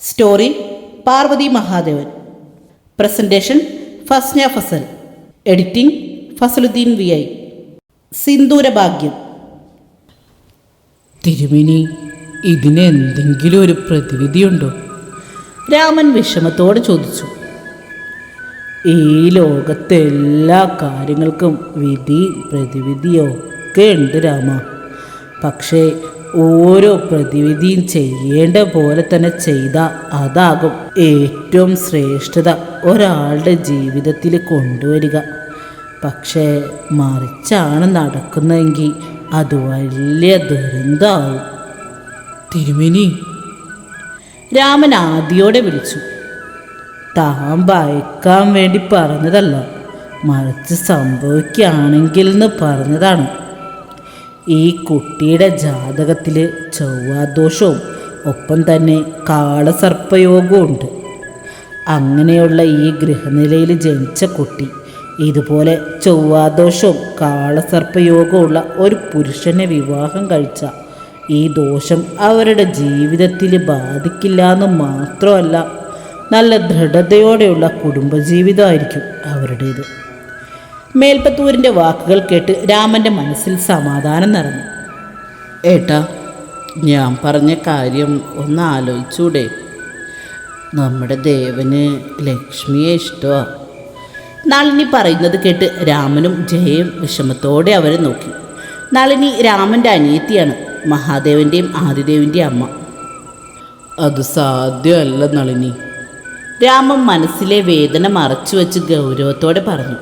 Story Parvathy Mahadevan. Presentation Fasna Fasal. Editing Fasaluddin V I. സിന്ദൂരഭാഗ്യം. തിരുമിനി ഇതിന് എന്തെങ്കിലും ഒരു പ്രതിവിധിയുണ്ടോ? രാമൻ വിഷമത്തോടെ ചോദിച്ചു. ഈ ലോകത്തെ എല്ലാ കാര്യങ്ങൾക്കും വിധി പ്രതിവിധിയൊക്കെ ഉണ്ട് രാമ. പക്ഷേ ഓരോ പ്രതിവിധിയും ചെയ്യേണ്ട പോലെ തന്നെ ചെയ്ത അതാകും ഏറ്റവും ശ്രേഷ്ഠത ഒരാളുടെ ജീവിതത്തിൽ കൊണ്ടുവരിക. പക്ഷേ മറിച്ചാണ് നടക്കുന്നതെങ്കിൽ അത് വലിയ ദുരന്തമാവും. തിരുമിനി. രാമൻ ആദിയോടെ വിളിച്ചു. താൻ ഭയക്കാൻ വേണ്ടി പറഞ്ഞതല്ല മറിച്ച് സംഭവിക്കുകയാണെങ്കിൽ എന്ന് പറഞ്ഞതാണ്. ഈ കുട്ടിയുടെ ജാതകത്തിൽ ചൊവ്വാദോഷവും ഒപ്പം തന്നെ കാളസർപ്പയോഗവും ഉണ്ട് അങ്ങനെയുള്ള ഈ ഗൃഹനിലയിൽ ജനിച്ച കുട്ടി ഇതുപോലെ ചൊവ്വാദോഷവും കാളസർപ്പയോഗമുള്ള ഒരു പുരുഷനെ വിവാഹം കഴിച്ച ഈ ദോഷം അവരുടെ ജീവിതത്തിൽ ബാധിക്കില്ല എന്ന് മാത്രമല്ല നല്ല ദൃഢതയോടെയുള്ള കുടുംബജീവിതമായിരിക്കും അവരുടേത്. മേൽപ്പത്തൂരിന്റെ വാക്കുകൾ കേട്ട് രാമന്റെ മനസ്സിൽ സമാധാനം നിറഞ്ഞു. ഏട്ടാ ഞാൻ പറഞ്ഞ കാര്യം ഒന്ന് ആലോചിച്ചൂടെ. നമ്മുടെ ദേവന് ലക്ഷ്മിയെ ഇഷ്ടമാണ് നളിനി പറയുന്നത് കേട്ട് രാമനും ജയയും വിഷമത്തോടെ അവരെ നോക്കി. നളിനി രാമന്റെ അനിയത്തിയാണ് മഹാദേവന്റെയും ആദിദേവിന്റെയും അമ്മ. അത് സാധ്യമല്ല നളിനി. രാമൻ മനസ്സിലെ വേദന മറച്ചു വെച്ച് ഗൗരവത്തോടെ പറഞ്ഞു.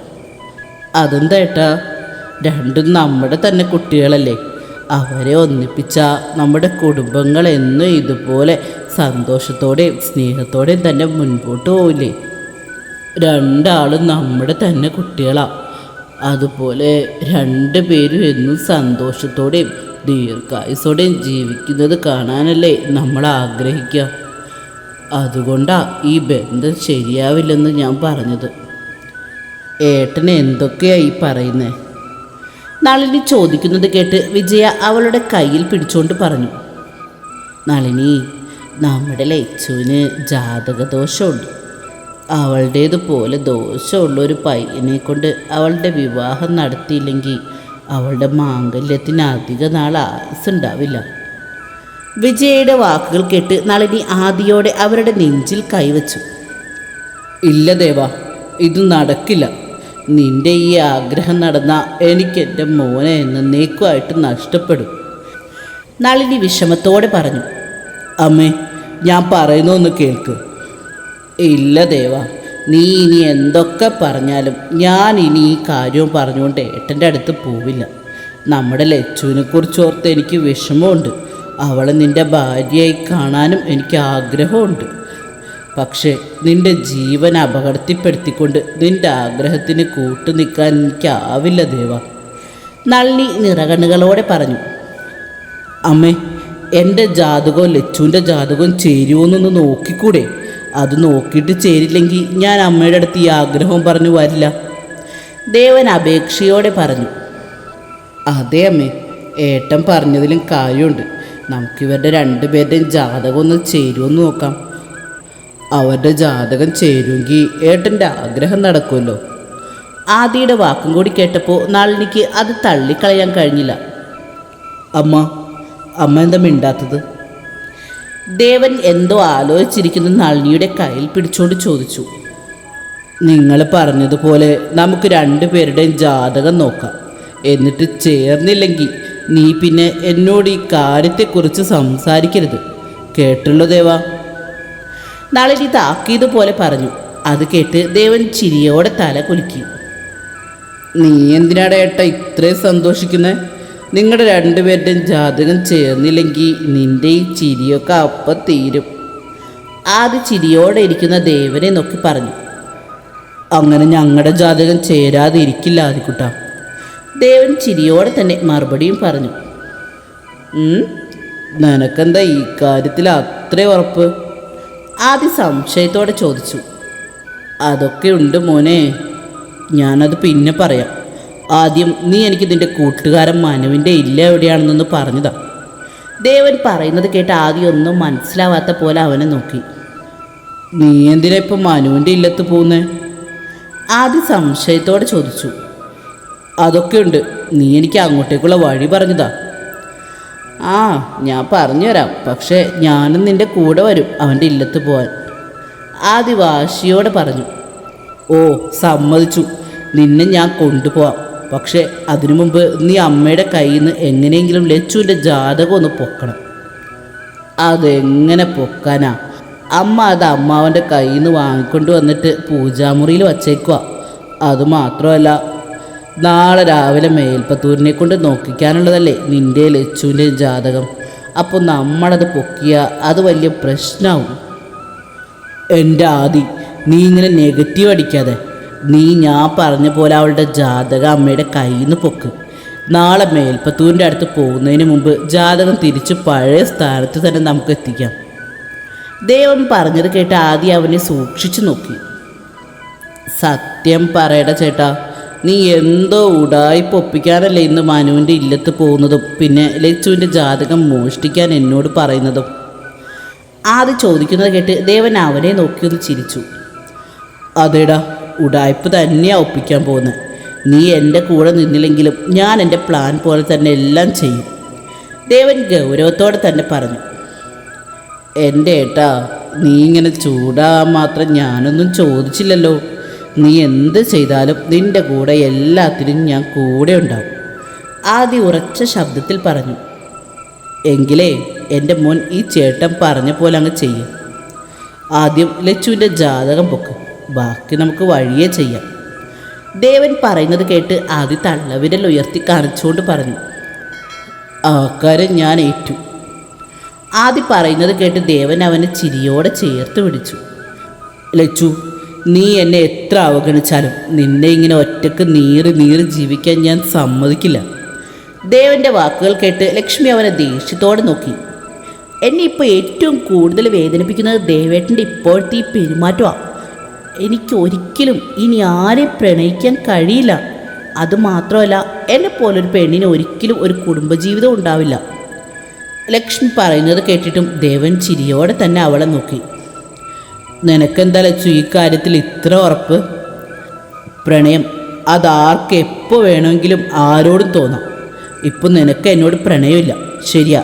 അതെന്താ ഏട്ടാ? രണ്ടും നമ്മുടെ തന്നെ കുട്ടികളല്ലേ. അവരെ ഒന്നിപ്പിച്ച നമ്മുടെ കുടുംബങ്ങൾ എന്നും ഇതുപോലെ സന്തോഷത്തോടെയും സ്നേഹത്തോടെയും തന്നെ മുൻപോട്ട് പോവില്ലേ? രണ്ടാളും നമ്മുടെ തന്നെ കുട്ടികളാ. അതുപോലെ രണ്ട് പേരും എന്നും സന്തോഷത്തോടെയും ദീർഘായുസോടെയും ജീവിക്കുന്നത് കാണാനല്ലേ നമ്മൾ ആഗ്രഹിക്കുക. അതുകൊണ്ടാ ഈ ബന്ധം ശരിയാവില്ലെന്ന് ഞാൻ പറഞ്ഞത്. ഏട്ടൻ എന്തൊക്കെയായി പറയുന്നേ? നളിനി ചോദിക്കുന്നത് കേട്ട് വിജയ അവളുടെ കയ്യിൽ പിടിച്ചുകൊണ്ട് പറഞ്ഞു. നളിനി നമ്മുടെ ലച്ചുവിന് ജാതകദോഷമുണ്ട്. അവളുടേതുപോലെ ദോഷമുള്ള ഒരു പയ്യനെ കൊണ്ട് അവളുടെ വിവാഹം നടത്തിയില്ലെങ്കിൽ അവളുടെ മാംഗല്യത്തിന് അധിക നാൾ ആയുസുണ്ടാവില്ല വിജയയുടെ വാക്കുകൾ കേട്ട് നളിനി ആദിയോടെ അവരുടെ നെഞ്ചിൽ കൈവച്ചു. ഇല്ല ദേവ ഇത് നടക്കില്ല. നിന്റെ ഈ ആഗ്രഹം നടന്ന എനിക്ക് എന്റെ മോനെ എന്നേക്കുമായിട്ട് നഷ്ടപ്പെടും. നളിനി വിഷമത്തോടെ പറഞ്ഞു അമ്മേ ഞാൻ പറയുന്നൊന്ന് കേൾക്ക്. ഇല്ല ദേവ നീ ഇനി എന്തൊക്കെ പറഞ്ഞാലും ഞാൻ ഇനി ഈ കാര്യവും പറഞ്ഞുകൊണ്ട് ഏട്ടന്റെ അടുത്ത് പോവില്ല. നമ്മുടെ ലച്ചുവിനെ കുറിച്ച് ഓർത്ത് എനിക്ക് വിഷമമുണ്ട്. അവളെ നിന്റെ ഭാര്യയായി കാണാനും എനിക്ക് ആഗ്രഹമുണ്ട്. പക്ഷേ നിന്റെ ജീവൻ അപകടത്തിൽപ്പെടുത്തിക്കൊണ്ട് നിന്റെ ആഗ്രഹത്തിന് കൂട്ടുനിൽക്കാൻ എനിക്കാവില്ല ദേവ. നള്ളി നിറകണ്ണുകളോടെ പറഞ്ഞു അമ്മേ എന്റെ ജാതകവും ലച്ചുവിന്റെ ജാതകവും ചേരുമോന്നൊന്ന് നോക്കിക്കൂടെ? അത് നോക്കിയിട്ട് ചേരില്ലെങ്കിൽ ഞാൻ അമ്മയുടെ അടുത്ത് ഈ ആഗ്രഹം പറഞ്ഞു വരില്ല. ദേവൻ അപേക്ഷയോടെ പറഞ്ഞു അതെ അമ്മേ ഏട്ടൻ പറഞ്ഞതിലും കാര്യമുണ്ട്. നമുക്കിവരുടെ രണ്ടുപേരുടെയും ജാതകം ഒന്ന് ചേരുമെന്ന് നോക്കാം. അവരുടെ ജാതകം ചേരുമെങ്കിൽ ഏട്ടന്റെ ആഗ്രഹം നടക്കുമല്ലോ. ആദിയുടെ വാക്കും കൂടി കേട്ടപ്പോൾ നളിനിക്ക് അത് തള്ളിക്കളയാൻ കഴിഞ്ഞില്ല. അമ്മ അമ്മ എന്താ മിണ്ടാത്തത്? ദേവൻ എന്തോ ആലോചിച്ചിരിക്കുന്ന നളിനിയുടെ കയ്യിൽ പിടിച്ചുകൊണ്ട് ചോദിച്ചു. നിങ്ങൾ പറഞ്ഞതുപോലെ നമുക്ക് രണ്ടുപേരുടെയും ജാതകം നോക്കാം. എന്നിട്ട് ചേർന്നില്ലെങ്കിൽ നീ പിന്നെ എന്നോട് ഈ കാര്യത്തെക്കുറിച്ച് സംസാരിക്കരുത്. കേട്ടുള്ളൂ ദേവാ? നളിനി താക്കിയതുപോലെ പറഞ്ഞു. അത് കേട്ട് ദേവൻ ചിരിയോടെ തല കുലുക്കി. നീ എന്തിനാടാ ഏട്ട ഇത്രയും സന്തോഷിക്കുന്നത് നിങ്ങളുടെ രണ്ടുപേരുടെയും ജാതകം ചേർന്നില്ലെങ്കിൽ നിന്റെ ഈ ചിരിയൊക്കെ അപ്പം തീരും. ആദ്യ ചിരിയോടെ ഇരിക്കുന്ന ദേവനെ നോക്കി പറഞ്ഞു. അങ്ങനെ ഞങ്ങളുടെ ജാതകം ചേരാതെ ഇരിക്കില്ല ആദിക്കുട്ട. ദേവൻ ചിരിയോടെ തന്നെ മറുപടിയും പറഞ്ഞു? നിനക്കെന്താ ഈ കാര്യത്തിൽ അത്ര ഉറപ്പ്? ആദ്യ സംശയത്തോടെ ചോദിച്ചു. അതൊക്കെ ഉണ്ട് മോനെ. ഞാനത് പിന്നെ പറയാം. ആദ്യം നീ എനിക്ക് നിന്റെ കൂട്ടുകാരൻ മനുവിന്റെ ഇല്ല എവിടെയാണെന്നൊന്ന് പറഞ്ഞതാ. ദേവൻ പറയുന്നത് കേട്ട് ആദ്യം ഒന്നും മനസ്സിലാവാത്ത പോലെ അവനെ നോക്കി. നീ എന്തിനാ ഇപ്പം മനുവിന്റെ ഇല്ലത്ത് പോകുന്നേ ആദ്യ സംശയത്തോടെ ചോദിച്ചു. അതൊക്കെ ഉണ്ട്. നീ എനിക്ക് അങ്ങോട്ടേക്കുള്ള വഴി പറഞ്ഞതാ. ആ ഞാൻ പറഞ്ഞുതരാം. പക്ഷേ ഞാനും നിന്റെ കൂടെ വരും അവന്റെ ഇല്ലത്ത് പോവാൻ. ആദ്യ വാശിയോടെ പറഞ്ഞു ഓ സമ്മതിച്ചു. നിന്നെ ഞാൻ കൊണ്ടുപോവാം. പക്ഷേ അതിനു മുമ്പ് നീ അമ്മയുടെ കയ്യിൽ നിന്ന് എങ്ങനെയെങ്കിലും ലച്ചുവിന്റെ ജാതകം ഒന്ന് പൊക്കണം. അതെങ്ങനെ പൊക്കാനാ? അമ്മ അത് അമ്മാവന്റെ കയ്യിൽ നിന്ന് വാങ്ങിക്കൊണ്ട് വന്നിട്ട് പൂജാമുറിയിൽ വച്ചേക്കുക അതുമാത്രമല്ല നാളെ രാവിലെ മേൽപ്പത്തൂരിനെ കൊണ്ട് നോക്കിക്കാനുള്ളതല്ലേ നിന്റെ ലച്ചുവിന്റെ ജാതകം. അപ്പോൾ നമ്മളത് പൊക്കിയ അത് വലിയ പ്രശ്നമാവും എന്റെ ആദി നീ ഇങ്ങനെ നെഗറ്റീവ് അടിക്കാതെ. നീ ഞാൻ പറഞ്ഞ പോലെ അവളുടെ ജാതക അമ്മയുടെ കയ്യിൽ നിന്ന് പൊക്ക്. നാളെ മേൽപ്പത്തൂരിന്റെ അടുത്ത് പോകുന്നതിന് മുമ്പ് ജാതകം തിരിച്ച് പഴയ സ്ഥാനത്ത് തന്നെ നമുക്ക് എത്തിക്കാം. ദേവൻ പറഞ്ഞത് കേട്ട് ആദ്യം അവനെ സൂക്ഷിച്ചു നോക്കി. സത്യം പറയട ചേട്ടാ നീ എന്തോ ഉടായി പൊപ്പിക്കാറല്ലേ ഇന്ന് മനുവിന്റെ ഇല്ലത്ത് പോകുന്നതും പിന്നെ ലച്ചുവിന്റെ ജാതകം മോഷ്ടിക്കാൻ എന്നോട് പറയുന്നതും. ആദ്യം ചോദിക്കുന്നത് കേട്ട് ദേവൻ അവനെ നോക്കിയൊന്ന് ചിരിച്ചു. അതേടാ ഉടായ്പ തന്നെയാണ് ഒപ്പിക്കാൻ പോകുന്നത് നീ എന്റെ കൂടെ നിന്നില്ലെങ്കിലും ഞാൻ എന്റെ പ്ലാൻ പോലെ തന്നെ എല്ലാം ചെയ്യും. ദേവൻ ഗൗരവത്തോടെ തന്നെ പറഞ്ഞു. എന്റെ ഏട്ടാ നീ ഇങ്ങനെ ചൂടാകാൻ മാത്രം ഞാനൊന്നും ചോദിച്ചില്ലല്ലോ. നീ എന്ത് ചെയ്താലും നിന്റെ കൂടെ എല്ലാത്തിനും ഞാൻ കൂടെ ഉണ്ടാവും. ആദ്യ ഉറച്ച ശബ്ദത്തിൽ പറഞ്ഞു എങ്കിലേ എന്റെ മോൻ ഈ ചേട്ടൻ പറഞ്ഞ പോലെ അങ്ങ് ചെയ്യും. ആദ്യം ലച്ചുവിന്റെ ജാതകം പൊക്ക് ബാക്കി നമുക്ക് വഴിയേ ചെയ്യാം. ദേവൻ പറയുന്നത് കേട്ട് ആദ്യ തള്ളവിരൽ ഉയർത്തി കാണിച്ചുകൊണ്ട് പറഞ്ഞു ആക്കാരം ഞാൻ ഏറ്റു. ആദ്യ പറയുന്നത് കേട്ട് ദേവൻ അവനെ ചിരിയോടെ ചേർത്ത് പിടിച്ചു ലച്ചു നീ എന്നെ എത്ര അവഗണിച്ചാലും നിന്നെ ഇങ്ങനെ ഒറ്റയ്ക്ക് നീറി നീറി ജീവിക്കാൻ ഞാൻ സമ്മതിക്കില്ല. ദേവന്റെ വാക്കുകൾ കേട്ട് ലക്ഷ്മി അവനെ ദേഷ്യത്തോടെ നോക്കി. എന്നെ ഇപ്പോൾ ഏറ്റവും കൂടുതൽ വേദനിപ്പിക്കുന്നത് ദേവേട്ടന്റെ ഇപ്പോഴത്തെ ഈ പെരുമാറ്റമാണ് എനിക്ക് ഒരിക്കലും ഇനി ആരെയും പ്രണയിക്കാൻ കഴിയില്ല. അതുമാത്രമല്ല എന്നെ പോലൊരു പെണ്ണിന് ഒരിക്കലും ഒരു കുടുംബജീവിതം ഉണ്ടാവില്ല. ലക്ഷ്മി പറയുന്നത് കേട്ടിട്ടും ദേവൻ ചിരിയോടെ തന്നെ അവളെ നോക്കി. നിനക്കെന്താ ലച്ചു ഈ കാര്യത്തിൽ ഇത്ര ഉറപ്പ്? പ്രണയം അതാർക്ക് എപ്പോൾ വേണമെങ്കിലും ആരോടും തോന്നാം. ഇപ്പം നിനക്ക് എന്നോട് പ്രണയമില്ല ശരിയാ.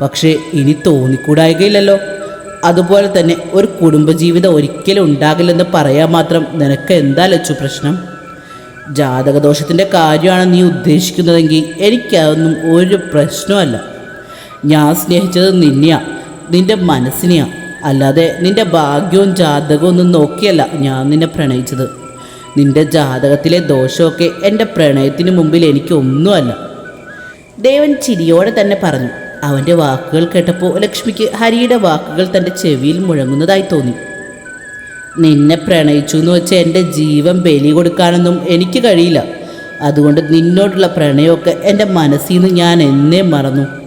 പക്ഷേ ഇനി തോന്നിക്കൂടായികയില്ലല്ലോ. അതുപോലെ തന്നെ ഒരു കുടുംബജീവിതം ഒരിക്കലും ഉണ്ടാകില്ലെന്ന് പറയാൻ മാത്രം നിനക്ക് എന്താ ലച്ചു പ്രശ്നം? ജാതകദോഷത്തിന്റെ കാര്യമാണ് നീ ഉദ്ദേശിക്കുന്നതെങ്കിൽ എനിക്കതൊന്നും ഒരു പ്രശ്നമല്ല ഞാൻ സ്നേഹിച്ചത് നിന്നെയാ നിന്റെ മനസ്സിനെയാ. അല്ലാതെ നിന്റെ ഭാഗ്യവും ജാതകവും ഒന്നും നോക്കിയല്ല ഞാൻ നിന്നെ പ്രണയിച്ചത്. നിന്റെ ജാതകത്തിലെ ദോഷമൊക്കെ എന്റെ പ്രണയത്തിന് മുമ്പിൽ എനിക്കൊന്നുമല്ല. ദേവൻ ചിരിയോടെ തന്നെ പറഞ്ഞു. അവന്റെ വാക്കുകൾ കേട്ടപ്പോൾ ലക്ഷ്മിക്ക് ഹരിയുടെ വാക്കുകൾ തന്റെ ചെവിയിൽ മുഴങ്ങുന്നതായി തോന്നി. നിന്നെ പ്രണയിച്ചു എന്ന് വെച്ച് എന്റെ ജീവൻ ബലി കൊടുക്കാനൊന്നും എനിക്ക് കഴിയില്ല. അതുകൊണ്ട് നിന്നോടുള്ള പ്രണയമൊക്കെ എന്റെ മനസ്സിൽ നിന്ന് ഞാൻ എന്നേ മറന്നു.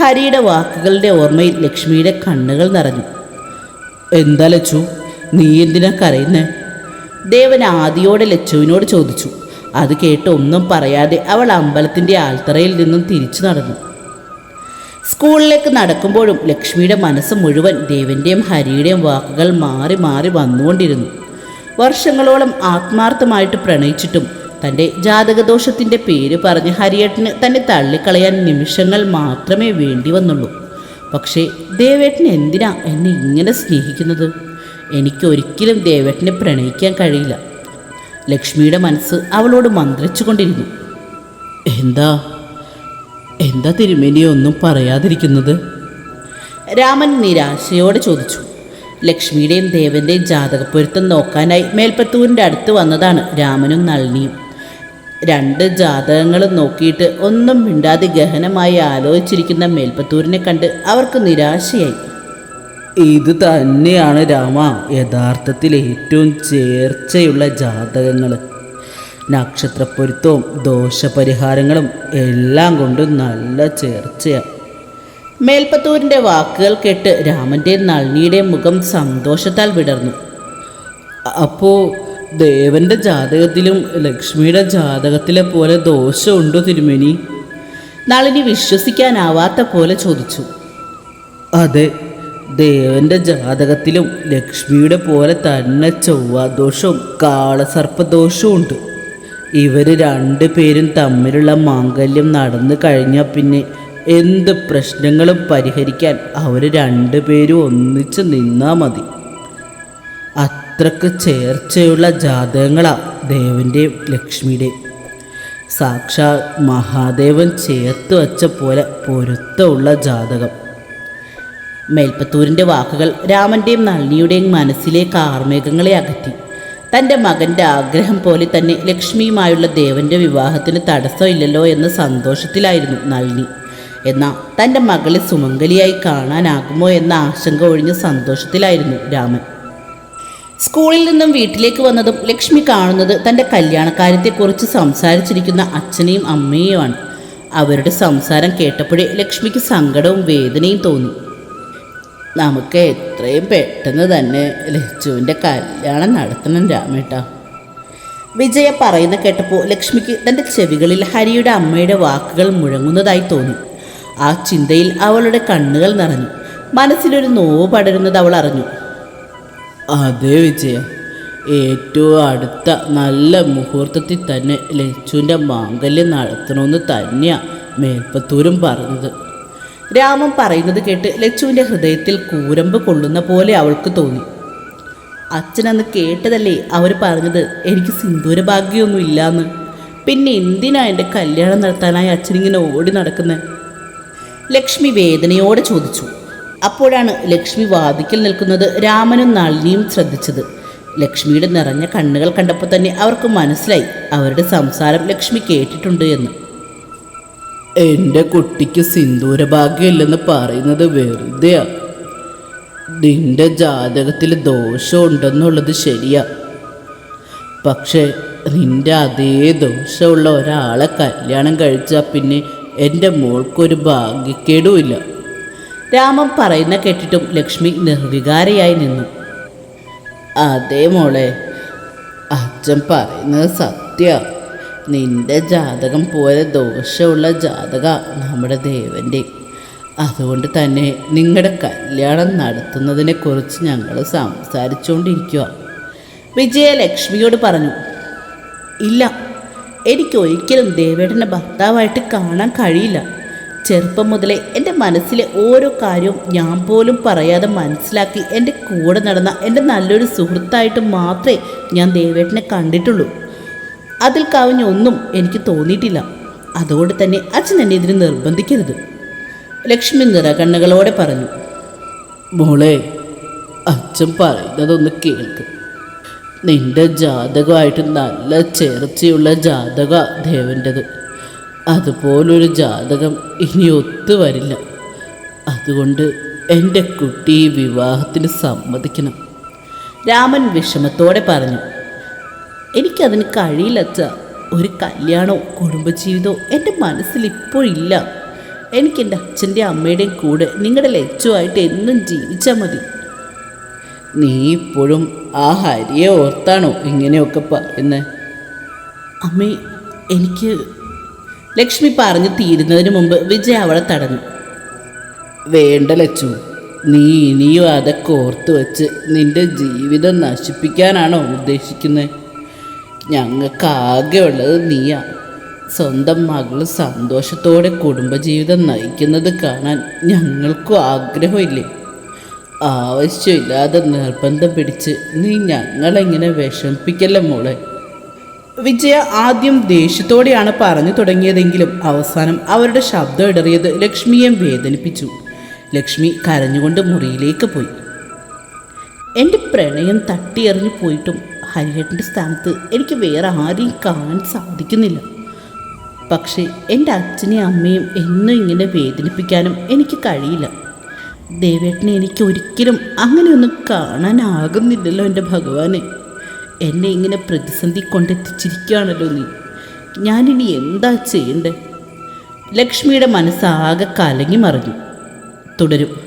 ഹരിയുടെ വാക്കുകളുടെ ഓർമ്മയിൽ ലക്ഷ്മിയുടെ കണ്ണുകൾ നിറഞ്ഞു. എന്താ ലച്ചു നീ എന്തിനാ കരയുന്നേ? ദേവൻ ആദിയോടെ ലച്ചുവിനോട് ചോദിച്ചു. അത് കേട്ട് ഒന്നും പറയാതെ അവൾ അമ്പലത്തിന്റെ ആൽത്തറയിൽ നിന്നും തിരിച്ചു നടന്നു. സ്കൂളിലേക്ക് നടക്കുമ്പോഴും ലക്ഷ്മിയുടെ മനസ്സ് മുഴുവൻ ദേവന്റെയും ഹരിയുടെയും വാക്കുകൾ മാറി മാറി വന്നുകൊണ്ടിരുന്നു. വർഷങ്ങളോളം ആത്മാർത്ഥമായിട്ട് പ്രണയിച്ചിട്ടും തന്റെ ജാതകദോഷത്തിന്റെ പേര് പറഞ്ഞ് ഹരിയേട്ടന് തന്നെ തള്ളിക്കളയാൻ നിമിഷങ്ങൾ മാത്രമേ വേണ്ടി വന്നുള്ളൂ. പക്ഷേ ദേവേട്ടൻ എന്തിനാ എന്നെ ഇങ്ങനെ സ്നേഹിക്കുന്നത്? എനിക്കൊരിക്കലും ദേവേട്ടനെ പ്രണയിക്കാൻ കഴിയില്ല. ലക്ഷ്മിയുടെ മനസ്സ് അവളോട് മന്ത്രിച്ചു കൊണ്ടിരുന്നു എന്താ? എന്താ തിരുമേനി ഒന്നും പറയാതിരിക്കുന്നത്? രാമൻ നിരാശയോടെ ചോദിച്ചു. ലക്ഷ്മിയുടെയും ദേവന്റെയും ജാതകപ്പൊരുത്തം നോക്കാനായി മേൽപ്പത്തൂരിന്റെ അടുത്ത് വന്നതാണ് രാമനും നളിനിയും. രണ്ട് ജാതകങ്ങളും നോക്കിയിട്ട് ഒന്നും മിണ്ടാതെ ഗഹനമായി ആലോചിച്ചിരിക്കുന്ന മേൽപ്പത്തൂരിനെ കണ്ട് അവർക്ക് നിരാശയായി. ഇത് തന്നെയാണ് രാമ യഥാർത്ഥത്തിൽ ഏറ്റവും ചേർച്ചയുള്ള ജാതകങ്ങൾ നക്ഷത്രപ്പൊരുത്തവും ദോഷപരിഹാരങ്ങളും എല്ലാം കൊണ്ടും നല്ല ചേർച്ചയാണ് മേൽപ്പത്തൂരിന്റെ വാക്കുകൾ കേട്ട് രാമന്റെയും നളിനിയുടെയും മുഖം സന്തോഷത്താൽ വിടർന്നു. അപ്പോൾ ദേവന്റെ ജാതകത്തിലും ലക്ഷ്മിയുടെ ജാതകത്തിലെ പോലെ ദോഷമുണ്ടോ തിരുമേനി? നളിനി വിശ്വസിക്കാനാവാത്ത പോലെ ചോദിച്ചു. അതെ ദേവന്റെ ജാതകത്തിലും ലക്ഷ്മിയുടെ പോലെ തന്നെ ചൊവ്വാദോഷവും കാളസർപ്പദോഷവും ഉണ്ട്. ഇവർ രണ്ടു പേരും തമ്മിലുള്ള മാംഗല്യം നടന്നു കഴിഞ്ഞാൽ പിന്നെ എന്ത് പ്രശ്നങ്ങളും പരിഹരിക്കാൻ അവർ രണ്ടുപേരും ഒന്നിച്ച് നിന്നാൽ മതി. അത്രയ്ക്ക് ചേർച്ചയുള്ള ജാതകങ്ങളാണ് ദേവന്റെയും ലക്ഷ്മിയുടെയും സാക്ഷാ മഹാദേവൻ ചേർത്ത് വച്ച പോലെ പൊരുത്തമുള്ള ജാതകം. മേൽപ്പത്തൂരിന്റെ വാക്കുകൾ രാമന്റെയും നളിനിയുടെയും മനസ്സിലെ കാർമേഘങ്ങളെ അകറ്റി. തന്റെ മകന്റെ ആഗ്രഹം പോലെ തന്നെ ലക്ഷ്മിയുമായുള്ള ദേവന്റെ വിവാഹത്തിന് തടസ്സമില്ലല്ലോ എന്ന സന്തോഷത്തിലായിരുന്നു നളിനി. എന്നാൽ തന്റെ മകളെ സുമംഗലിയായി കാണാനാകുമോ എന്ന ആശങ്ക ഒഴിഞ്ഞ സന്തോഷത്തിലായിരുന്നു രാമൻ. സ്കൂളിൽ നിന്നും വീട്ടിലേക്ക് വന്നതും ലക്ഷ്മി കാണുന്നത് തന്റെ കല്യാണക്കാര്യത്തെക്കുറിച്ച് സംസാരിച്ചിരിക്കുന്ന അച്ഛനെയും അമ്മയെയുമാണ്. അവരുടെ സംസാരം കേട്ടപ്പോഴേ ലക്ഷ്മിക്ക് സങ്കടവും വേദനയും തോന്നി. നമുക്ക് എത്രയും പെട്ടെന്ന് തന്നെ ലച്ചുവിന്റെ കല്യാണം നടത്തണം രാമേട്ട. വിജയ പറയുന്ന കേട്ടപ്പോൾ ലക്ഷ്മിക്ക് തന്റെ ചെവികളിൽ ഹരിയുടെ അമ്മയുടെ വാക്കുകൾ മുഴങ്ങുന്നതായി തോന്നി. ആ ചിന്തയിൽ അവളുടെ കണ്ണുകൾ നിറഞ്ഞു. മനസ്സിലൊരു നോവ് പടരുന്നത് അവൾ അറിഞ്ഞു. അതേ വിജയ. ഏറ്റവും അടുത്ത നല്ല മുഹൂർത്തത്തിൽ തന്നെ ലച്ചുവിന്റെ മാംഗല്യം നടത്തണമെന്ന് തന്നെയാണ് മേൽപ്പത്തൂരും പറഞ്ഞത്. രാമൻ പറയുന്നത് കേട്ട് ലച്ചുവിന്റെ ഹൃദയത്തിൽ കൂരമ്പ് കൊള്ളുന്ന പോലെ അവൾക്ക് തോന്നി. അച്ഛനന്ന് കേട്ടതല്ലേ അവർ പറഞ്ഞത് എനിക്ക് സിന്ദൂര ഭാഗ്യമൊന്നും ഇല്ലാന്ന് പിന്നെ എന്തിനാ എന്റെ കല്യാണം നടത്താനായി അച്ഛനിങ്ങനെ ഓടി നടക്കുന്നത് ലക്ഷ്മി വേദനയോടെ ചോദിച്ചു. അപ്പോഴാണ് ലക്ഷ്മി വാതിക്കൽ നിൽക്കുന്നത് രാമനും നളിനിയും ശ്രദ്ധിച്ചത്. ലക്ഷ്മിയുടെ നിറഞ്ഞ കണ്ണുകൾ കണ്ടപ്പോൾ തന്നെ അവർക്ക് മനസ്സിലായി അവരുടെ സംസാരം ലക്ഷ്മി കേട്ടിട്ടുണ്ട് എന്ന്. എന്റെ കുട്ടിക്ക് സിന്ദൂരഭാഗ്യമില്ലെന്ന് പറയുന്നത് വെറുതെയാ. നിന്റെ ജാതകത്തിൽ ദോഷമുണ്ടെന്നുള്ളത് ശരിയാ. പക്ഷേ നിന്റെ അതേ ദോഷമുള്ള ഒരാളെ കല്യാണം കഴിച്ചാൽ പിന്നെ എന്റെ മോൾക്കൊരു ഭാഗ്യക്കേടുമില്ല രാമൻ പറയുന്ന കേട്ടിട്ടും ലക്ഷ്മി നിർവികാരയായി നിന്നു. അതേ മോളെ അച്ഛൻ പറയുന്നത് സത്യ. നിന്റെ ജാതകം പോലെ ദോഷമുള്ള ജാതക നമ്മുടെ ദേവന്റെ അതുകൊണ്ട് തന്നെ നിങ്ങളുടെ കല്യാണം നടത്തുന്നതിനെക്കുറിച്ച് ഞങ്ങൾ സംസാരിച്ചുകൊണ്ടിരിക്കുക വിജയലക്ഷ്മിയോട് പറഞ്ഞു ഇല്ല എനിക്ക് ഒരിക്കലും ദേവേട്ടന്റെ ഭർത്താവായിട്ട് കാണാൻ കഴിയില്ല. ചെറുപ്പം മുതലേ എന്റെ മനസ്സിലെ ഓരോ കാര്യവും ഞാൻ പോലും പറയാതെ മനസ്സിലാക്കി എന്റെ കൂടെ നടന്ന എന്റെ നല്ലൊരു സുഹൃത്തായിട്ട് മാത്രമേ ഞാൻ ദേവേട്ടനെ കണ്ടിട്ടുള്ളൂ. അതിൽ കവിഞ്ഞൊന്നും എനിക്ക് തോന്നിയിട്ടില്ല. അതുകൊണ്ട് തന്നെ അച്ഛൻ എന്നെ ഇതിന് നിർബന്ധിക്കരുത്. ലക്ഷ്മി നിറകണ്ണുകളോടെ പറഞ്ഞു മോളെ അച്ഛൻ പറയുന്നതൊന്ന് കേൾക്ക്. നിന്റെ ജാതകമായിട്ട് നല്ല ചേർച്ചയുള്ള ജാതക ദേവന്റെത്. അതുപോലൊരു ജാതകം ഇനി ഒത്തു വരില്ല. അതുകൊണ്ട് എന്റെ കുട്ടി വിവാഹത്തിന് സമ്മതിക്കണം. രാമൻ വിഷമത്തോടെ പറഞ്ഞു എനിക്കതിന് കഴിയില്ല അച്ഛ. ഒരു കല്യാണോ കുടുംബജീവിതമോ എന്റെ മനസ്സിൽ ഇപ്പോഴില്ല. എനിക്ക് എന്റെ അച്ഛന്റെ അമ്മയുടെയും കൂടെ നിങ്ങളുടെ ലച്ചുമായിട്ട് എന്നും ജീവിച്ചാൽ മതി. നീ ഇപ്പോഴും ആ ഹരിയെ ഓർത്താണോ ഇങ്ങനെയൊക്കെ പറയുന്നത് അമ്മേ എനിക്ക് ലക്ഷ്മി പറഞ്ഞു തീരുന്നതിന് മുമ്പ് വിജയ അവളെ തടഞ്ഞു. വേണ്ട ലച്ചു നീ ഇനിയും അതൊക്കെ ഓർത്ത് വെച്ച് നിന്റെ ജീവിതം നശിപ്പിക്കാനാണോ ഉദ്ദേശിക്കുന്നത് ഞങ്ങൾക്ക് ആകെയുള്ളത് നീയാ. സ്വന്തം മകൾ സന്തോഷത്തോടെ കുടുംബജീവിതം നയിക്കുന്നത് കാണാൻ ഞങ്ങൾക്കും ആഗ്രഹമില്ലേ? ആവശ്യമില്ലാതെ നിർബന്ധം പിടിച്ച് നീ ഞങ്ങളെങ്ങനെ വിഷമിപ്പിക്കല്ലേ മോളെ? വിജയ ആദ്യം ദേഷ്യത്തോടെയാണ് പറഞ്ഞു തുടങ്ങിയതെങ്കിലും അവസാനം അവരുടെ ശബ്ദം ഇടറിയത് ലക്ഷ്മിയെ വേദനിപ്പിച്ചു. ലക്ഷ്മി കരഞ്ഞുകൊണ്ട് മുറിയിലേക്ക് പോയി. എന്റെ പ്രണയം തട്ടിയെറിഞ്ഞു പോയിട്ടും ഹരിഹേട്ടന്റെ സ്ഥാനത്ത് എനിക്ക് വേറെ ആരെയും കാണാൻ സാധിക്കുന്നില്ല. പക്ഷേ എന്റെ അച്ഛനെയും അമ്മയും എന്നും ഇങ്ങനെ വേദനിപ്പിക്കാനും എനിക്ക് കഴിയില്ല. ദേവേട്ടനെ എനിക്ക് ഒരിക്കലും അങ്ങനെയൊന്നും കാണാനാകുന്നില്ലല്ലോ എന്റെ ഭഗവാനെ. എന്നെ ഇങ്ങനെ പ്രതിസന്ധി കൊണ്ടെത്തിച്ചിരിക്കുകയാണല്ലോ നീ. ഞാനിനി എന്താ ചെയ്യണ്ടേ? ലക്ഷ്മിയുടെ മനസ്സാകെ കലങ്ങി മറിഞ്ഞു. തുടരും.